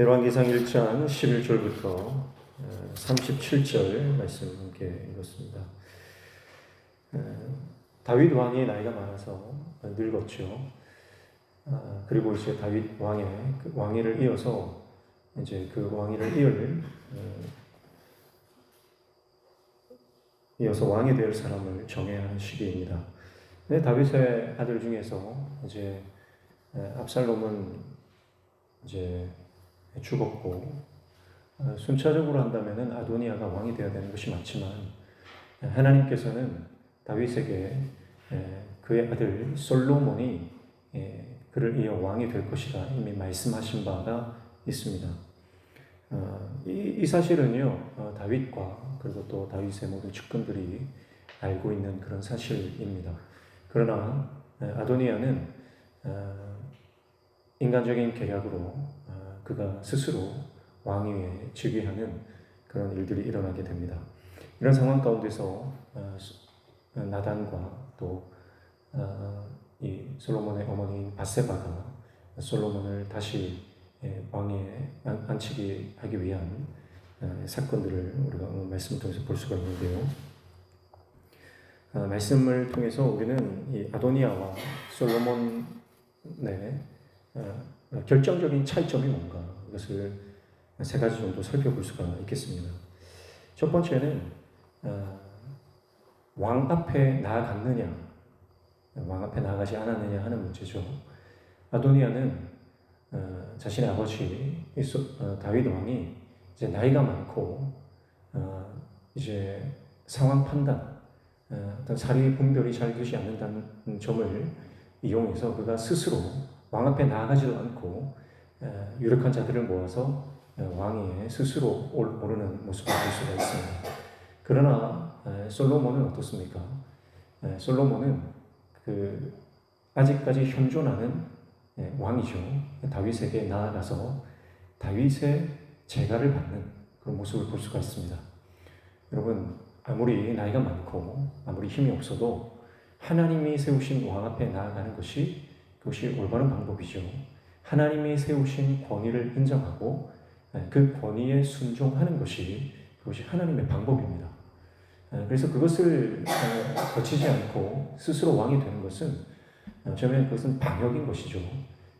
열왕기상 1장 11절부터 37절 말씀 함께 읽었습니다. 어, 다윗 왕이 나이가 많아서 늙었죠. 아, 그리고 이제 다윗 왕의 그 왕위를 이어서 이제 그 왕위를 이을 어, 이어서 왕이 될 사람을 정해야 하는 시기입니다. 근데 다윗의 아들 중에서 이제 에, 압살롬은 이제 죽었고 어, 순차적으로 한다면은 아도니아가 왕이 되어야 되는 것이 맞지만 에, 하나님께서는 다윗에게 에, 그의 아들 솔로몬이 에, 그를 이어 왕이 될 것이다 이미 말씀하신 바가 있습니다. 어, 이, 이 사실은요 어, 다윗과 그리고 또 다윗의 모든 측근들이 알고 있는 그런 사실입니다. 그러나 에, 아도니아는 어, 인간적인 계략으로 어, 그가 스스로 왕위 에 즉위하는 그런 일들이 일어나게 됩니다. 이런 상황 가운데서 어, 나단과 또 어, 이 솔로몬의 어머니인 바세바가 솔로몬을 다시 예, 왕위에 안- 앉히게 하기 위한 어, 사건들을 우리가 말씀을 통해서 볼 수가 있는데요. 어, 말씀을 통해서 우리는 이 아도니아와 솔로몬의 어, 결정적인 차이점이 뭔가 이것을 세 가지 정도 살펴볼 수가 있겠습니다. 첫 번째는 어, 왕 앞에 나아갔느냐, 왕 앞에 나아가지 않았느냐 하는 문제죠. 아도니아는 어, 자신의 아버지 어, 다윗 왕이 이제 나이가 많고 어, 이제 상황 판단, 어, 어떤 사리 분별이 잘 되지 않는다는 점을 이용해서 그가 스스로 왕 앞에 나아가지도 않고 어, 유력한 자들을 모아서 어, 왕위에 스스로 올- 오르는 모습을 볼 수가 있습니다. 그러나 어, 솔로몬은 어떻습니까? 어, 솔로몬은 그 아직까지 현존하는 예, 왕이죠. 다윗에게 나아가서 다윗의 제가를 받는 그런 모습을 볼 수가 있습니다. 여러분 아무리 나이가 많고 아무리 힘이 없어도 하나님이 세우신 왕 앞에 나아가는 것이 그것이 올바른 방법이죠. 하나님이 세우신 권위를 인정하고 예, 그 권위에 순종하는 것이 그것이 하나님의 방법입니다. 예, 그래서 그것을 어, 거치지 않고 스스로 왕이 되는 것은 저는 그것은 방역인 것이죠.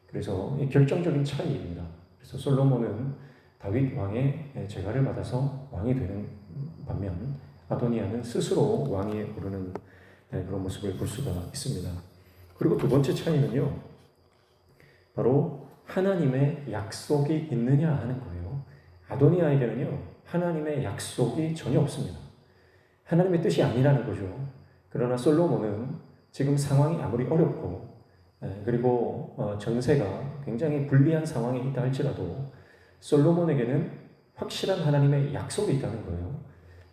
그래서 이 결정적인 차이입니다. 그래서 솔로몬은 다윗 왕의 제가를 받아서 왕이 되는 반면 아도니아는 스스로 왕위에 오르는 네, 그런 모습을 볼 수가 있습니다. 그리고 두 번째 차이는요, 바로 하나님의 약속이 있느냐 하는 거예요. 아도니아에게는요, 하나님의 약속이 전혀 없습니다. 하나님의 뜻이 아니라는 거죠. 그러나 솔로몬은 지금 상황이 아무리 어렵고, 예, 그리고 어, 전세가 굉장히 불리한 상황에 있다 할지라도 솔로몬에게는 확실한 하나님의 약속이 있다는 거예요.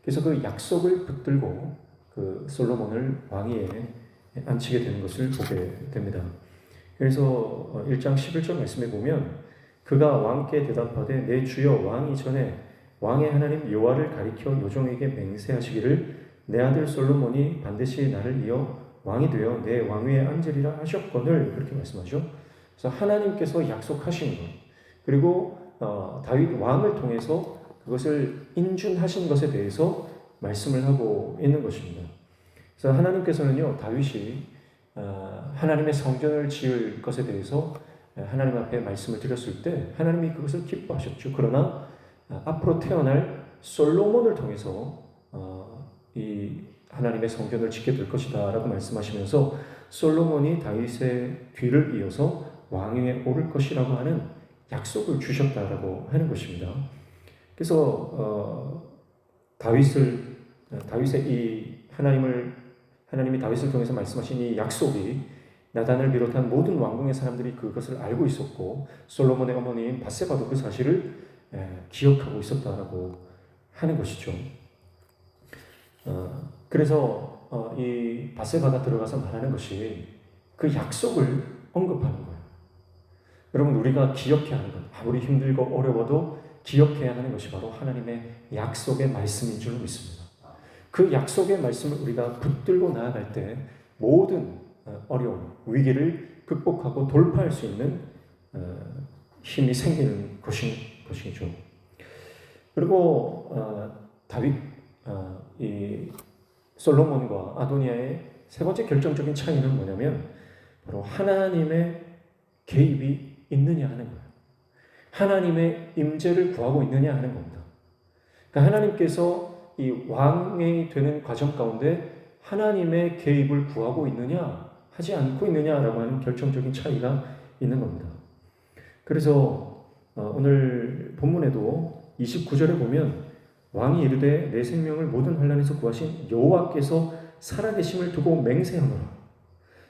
그래서 그 약속을 붙들고 그 솔로몬을 왕위에 앉히게 되는 것을 보게 됩니다. 그래서 어, 1장 11절 말씀에 보면 그가 왕께 대답하되 내 주여 왕이 전에 왕의 하나님 여호와를 가리켜 요종에게 맹세하시기를 내 아들 솔로몬이 반드시 나를 이어 왕이 되어 내 왕위에 앉으리라 하셨거늘 그렇게 말씀하죠. 그래서 하나님께서 약속하신 것 그리고 어, 다윗 왕을 통해서 그것을 인준하신 것에 대해서 말씀을 하고 있는 것입니다. 그래서 하나님께서는요 다윗이 어, 하나님의 성전을 지을 것에 대해서 하나님 앞에 말씀을 드렸을 때 하나님이 그것을 기뻐하셨죠. 그러나 어, 앞으로 태어날 솔로몬을 통해서 어, 이 하나님의 성전을 짓게 될 것이다라고 말씀하시면서 솔로몬이 다윗의 뒤를 이어서 왕위에 오를 것이라고 하는 약속을 주셨다라고 하는 것입니다. 그래서 어, 다윗을 다윗의 이 하나님을 하나님이 다윗을 통해서 말씀하신 이 약속이 나단을 비롯한 모든 왕궁의 사람들이 그것을 알고 있었고 솔로몬의 어머니인 바세바도 그 사실을 에, 기억하고 있었다라고 하는 것이죠. 어, 그래서 어, 이 바세바가 들어가서 말하는 것이 그 약속을 언급하는 거예요. 여러분 우리가 기억해야 하는 것 아무리 힘들고 어려워도 기억해야 하는 것이 바로 하나님의 약속의 말씀인 줄 믿습니다. 그 약속의 말씀을 우리가 붙들고 나아갈 때 모든 어, 어려움, 위기를 극복하고 돌파할 수 있는 어, 힘이 생기는 것이죠. 그리고 어, 다윗 어, 이 솔로몬과 아도니아의 세 번째 결정적인 차이는 뭐냐면 바로 하나님의 개입이 있느냐 하는 거예요. 하나님의 임재를 구하고 있느냐 하는 겁니다. 그러니까 하나님께서 이 왕이 되는 과정 가운데 하나님의 개입을 구하고 있느냐 하지 않고 있느냐라고 하는 결정적인 차이가 있는 겁니다. 그래서 어, 오늘 본문에도 29절에 보면 왕이 이르되 내 생명을 모든 환란에서 구하신 여호와께서 살아계심을 두고 맹세하노라.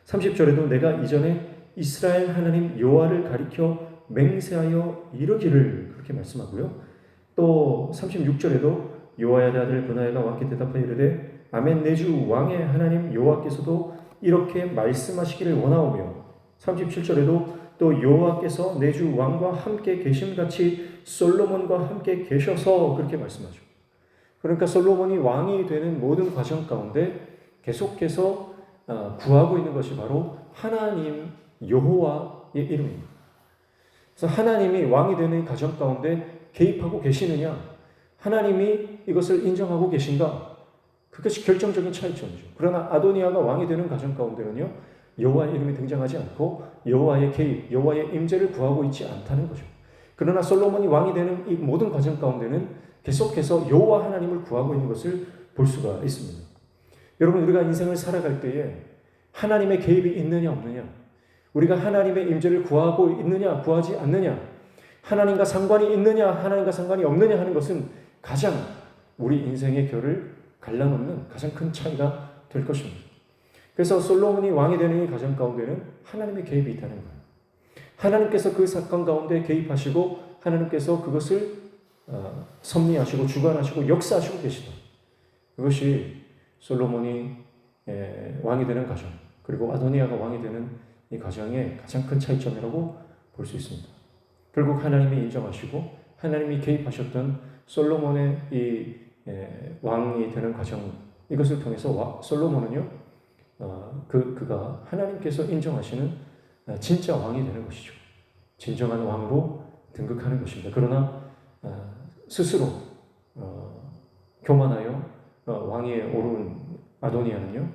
30절에도 내가 이전에 이스라엘 하나님 여호와를 가리켜 맹세하여 이르기를 그렇게 말씀하고요. 또 36절에도 여호와의 아들 분하야가 왕께 대답하여 이르되 아멘 내 주 왕의 하나님 여호와께서도 이렇게 말씀하시기를 원하오며 37절에도 또 여호와께서 내 주 왕과 함께 계심 같이 솔로몬과 함께 계셔서 그렇게 말씀하죠. 그러니까 솔로몬이 왕이 되는 모든 과정 가운데 계속해서 어, 구하고 있는 것이 바로 하나님 여호와의 이름입니다. 그래서 하나님이 왕이 되는 과정 가운데 개입하고 계시느냐? 하나님이 이것을 인정하고 계신가? 그것이 결정적인 차이점이죠. 그러나 아도니아가 왕이 되는 과정 가운데는요. 여호와의 이름이 등장하지 않고 여호와의 개입, 여호와의 임재를 구하고 있지 않다는 거죠. 그러나 솔로몬이 왕이 되는 이 모든 과정 가운데는 계속해서 여호와 하나님을 구하고 있는 것을 볼 수가 있습니다. 여러분 우리가 인생을 살아갈 때에 하나님의 개입이 있느냐 없느냐, 우리가 하나님의 임재를 구하고 있느냐 구하지 않느냐, 하나님과 상관이 있느냐 하나님과 상관이 없느냐 하는 것은 가장 우리 인생의 결을 갈라놓는 가장 큰 차이가 될 것입니다. 그래서 솔로몬이 왕이 되는 이 가정 가운데는 하나님의 개입이 있다는 거예요. 하나님께서 그 사건 가운데 개입하시고 하나님께서 그것을 어, 섭리하시고 주관하시고 역사하시고 계시다. 그것이 솔로몬이 에, 왕이 되는 가정 그리고 아도니아가 왕이 되는 이 가정의 가장 큰 차이점이라고 볼 수 있습니다. 결국 하나님이 인정하시고 하나님이 개입하셨던 솔로몬의 이 에, 왕이 되는 과정 이것을 통해서 와, 솔로몬은요 어, 그 그가 하나님께서 인정하시는 어, 진짜 왕이 되는 것이죠. 진정한 왕으로 등극하는 것입니다. 그러나 어, 스스로 어, 교만하여 어, 왕위에 오른 아도니아는요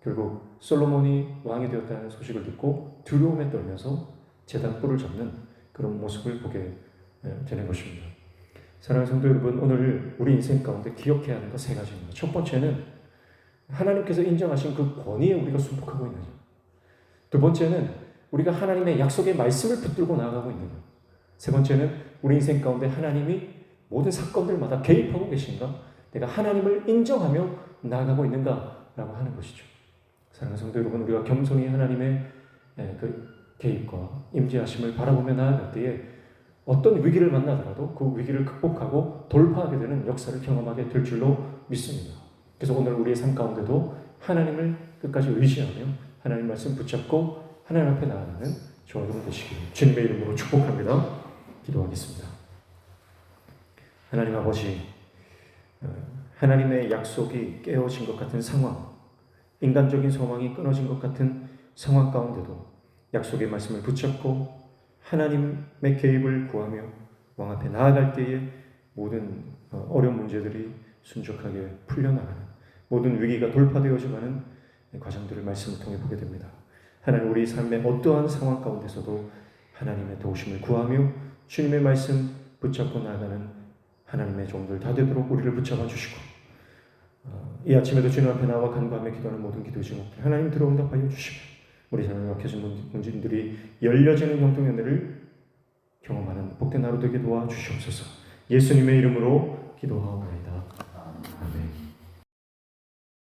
결국 솔로몬이 왕이 되었다는 소식을 듣고 두려움에 떨면서 제단 뿔을 잡는 그런 모습을 보게 되는 것입니다. 사랑하는 성도 여러분, 오늘 우리 인생 가운데 기억해야 하는 것 세 가지입니다. 첫 번째는 하나님께서 인정하신 그 권위에 우리가 순복하고 있느냐. 두 번째는 우리가 하나님의 약속의 말씀을 붙들고 나아가고 있느냐. 세 번째는 우리 인생 가운데 하나님이 모든 사건들마다 개입하고 계신가? 내가 하나님을 인정하며 나아가고 있는가 라고 하는 것이죠. 사랑하는 성도 여러분, 우리가 겸손히 하나님의 그 개입과 임재하심을 바라보며 나아갈 때에 어떤 위기를 만나더라도 그 위기를 극복하고 돌파하게 되는 역사를 경험하게 될 줄로 믿습니다. 그래서 오늘 우리의 삶 가운데도 하나님을 끝까지 의지하며 하나님 말씀 붙잡고 하나님 앞에 나아가는 저와 여러분 되시길 주님의 이름으로 축복합니다. 기도하겠습니다. 하나님 아버지, 어, 하나님의 약속이 깨어진 것 같은 상황, 인간적인 소망이 끊어진 것 같은 상황 가운데도 약속의 말씀을 붙잡고 하나님의 개입을 구하며 왕 앞에 나아갈 때에 모든 어, 어려운 문제들이 순적하게 풀려나가는 모든 위기가 돌파되어져가는 과정들을 말씀을 통해 보게 됩니다. 하나님 우리 삶의 어떠한 상황 가운데서도 하나님의 도우심을 구하며 주님의 말씀 붙잡고 나아가는 하나님의 종들 다 되도록 우리를 붙잡아 주시고 어, 이 아침에도 주님 앞에 나와 간구하며 기도하는 모든 기도 제목들 하나님 들어온답하여 주시고 우리 삶에 막혀진 문제들이 열려지는 은혜를 경험하는 복된 하루 되게 도와주시옵소서 예수님의 이름으로 기도하옵나이다.